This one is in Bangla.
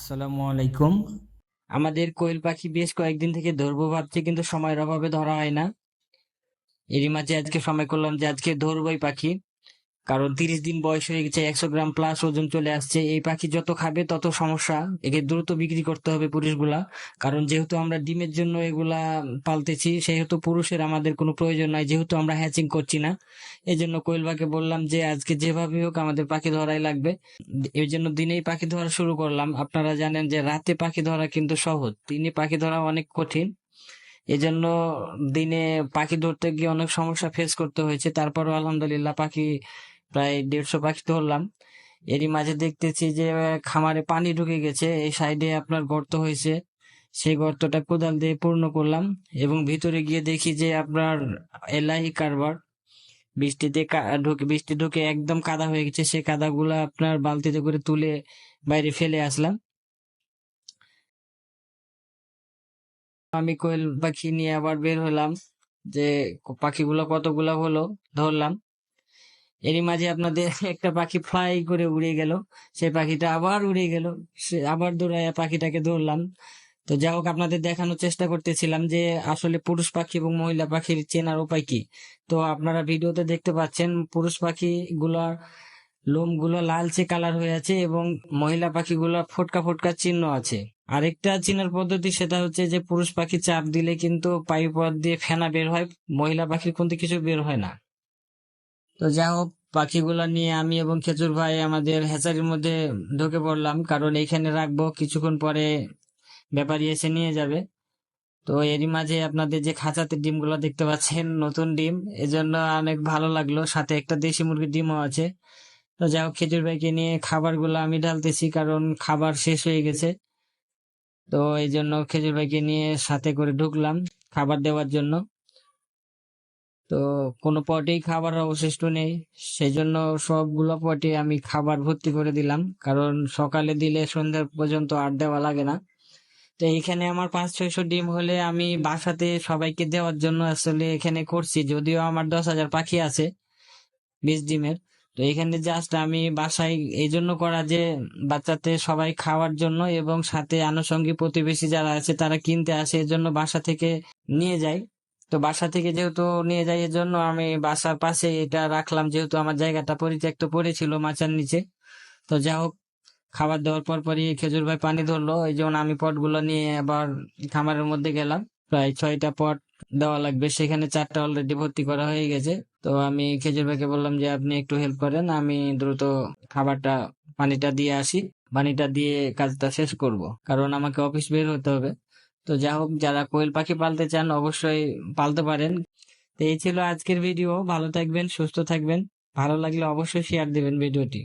আসসালামু আলাইকুম। আমাদের কোয়েল পাখি বেশ কয়েকদিন থেকে ধরবো ভাবছি, কিন্তু সময়ের অভাবে ধরা হয় না। এরই মাঝে আজকে সময় করলাম যে আজকে ধরবোই পাখি। কারণ তিরিশ দিন বয়স হয়ে গেছে, একশো গ্রাম প্লাস ওজন চলে আসছে। এই পাখি যত খাবে তত সমস্যা। একে দ্রুত বিক্রি করতে হবে পুরুষগুলা। কারণ যেহেতু আমরা ডিমের জন্য এগুলা পালতেছি, সেহেতু পুরুষের আমাদের কোনো প্রয়োজন নাই। যেহেতু আমরা হ্যাচিং করছি না এই জন্য কোয়েল ভাইকে বললাম যে, আজকে যেভাবে হোক আমাদের পাখি ধরাই লাগবে। এই জন্য দিনেই পাখি ধরা শুরু করলাম। আপনারা জানেন যে, রাতে পাখি ধরা কিন্তু সহজ। দিনে পাখি ধরা অনেক কঠিন। এজন্য দিনে পাখি ধরতে গিয়ে অনেক সমস্যা ফেস করতে হয়েছে। তারপরও আলহামদুলিল্লাহ পাখি প্রায় দেড়শো পাখি ধরলাম। এরই মাঝে দেখতেছি যে খামারে পানি ঢুকে গেছে। এই সাইডে আপনার গর্ত হয়েছে। সেই গর্তটা কোদাল দিয়ে পূর্ণ করলাম এবং ভিতরে গিয়ে দেখি যে, আপনার এলাহি কারবার। বৃষ্টিতে ঢুকে, বৃষ্টি ঢুকে একদম কাদা হয়ে গেছে। সেই কাদাগুলো আপনার বালতিতে করে তুলে বাইরে ফেলে আসলাম। আমি কোয়েল পাখি নিয়ে আবার বের হলাম যে পাখিগুলো কতগুলো হলো ধরলাম। এরই মাঝে আপনাদের একটা পাখি ফ্লাই করে উড়ে গেল সেই পাখিটা আবার উড়ে গেল, সে আবার দৌড়ায় পাখিটাকে ধরলাম। তো যাই হোক, আপনাদের দেখানোর চেষ্টা করতেছিলাম যে আসলে পুরুষ পাখি এবং মহিলা পাখির চেনার উপায় কি। তো আপনারা ভিডিওতে দেখতে পাচ্ছেন পুরুষ পাখি গুলার লোমগুলো লালচে কালার হয়ে আছে এবং মহিলা পাখিগুলো ফোটকা ফোটকা চিহ্ন আছে। আরেকটা চিনার পদ্ধতি সেটা হচ্ছে যে পুরুষ পাখি চাপ দিলে কিন্তু পায়ু পথ দিয়ে ফেনা বের হয়, মহিলা পাখির কিন্তু কিছু বের হয় না। তো যাই হোক, পাখিগুলো নিয়ে আমি এবং খেজুর ভাই আমাদের হ্যাচারির মধ্যে ঢুকে পড়লাম, কারণ এইখানে রাখব, কিছুক্ষণ পরে ব্যাপারী এসে নিয়ে যাবে। তো এরই মাঝে আপনাদের যে খাঁচাতে ডিমগুলো দেখতে পাচ্ছেন, নতুন ডিম, এজন্য অনেক ভালো লাগল। সাথে একটা দেশি মুরগির ডিমও আছে। তো যাই হোক, খেজুর ভাইকে নিয়ে খাবারগুলো আমি ঢালতেছি, কারণ খাবার শেষ হয়ে গেছে। তো এই জন্য খেজুর ভাইকে নিয়ে সাথে করে ঢুকলাম খাবার দেওয়ার জন্য। তো কোনো পটেই খাবার অবশিষ্ট নেই সেই জন্য সবগুলো পটে আমি খাবার ভর্তি করে দিলাম, কারণ সকালে দিলে সন্ধ্যা পর্যন্ত আর দেওয়া লাগে না। তো এখানে আমার পাঁচ, ছয়শো ডিম হলে আমি বাসাতে সবাইকে দেওয়ার জন্য আসলে এখানে করছি, যদিও আমার দশ হাজার পাখি আছে, বিশ ডিমের। তো এখানে জাস্ট আমি বাসায় এই জন্য করা যে বাচ্চাতে সবাই খাওয়ার জন্য এবং সাথে আনুষঙ্গিক প্রতিবেশী যারা আছে তারা কিনতে আসে এর জন্য বাসা থেকে নিয়ে যায় তো বাসা থেকে যেহেতু নিয়ে যাই এর জন্য আমি বাসার পাশে এটা রাখলাম, যেহেতু আমার জায়গাটা পরিত্যক্ত পড়েছিল মাচার নিচে। তো যা হোক, খাবার দেওয়ার পর পরই খেজুর ভাই পানি ধরলো এই জন্য আমি পটগুলো নিয়ে আবার খামারের মধ্যে গেলাম। প্রায় ছয়টা পট দেওয়া লাগবে। সেখানে চারটা অলরেডি ভর্তি করা হয়ে গেছে। তো আমি খেজুর ভাইকে বললাম যে, আপনি একটু হেল্প করেন, আমি দ্রুত খাবারটা, পানিটা দিয়ে আসি। পানিটা দিয়ে কাজটা শেষ করব। কারণ আমাকে অফিস বের হতে হবে। তো যা হোক, যারা কোয়েল পাখি পালতে চান, অবশ্যই পালতে পারেন। তো এই ছিল আজকের ভিডিও ভালো থাকবেন, সুস্থ থাকবেন। ভালো লাগলে অবশ্যই শেয়ার দিবেন ভিডিওটি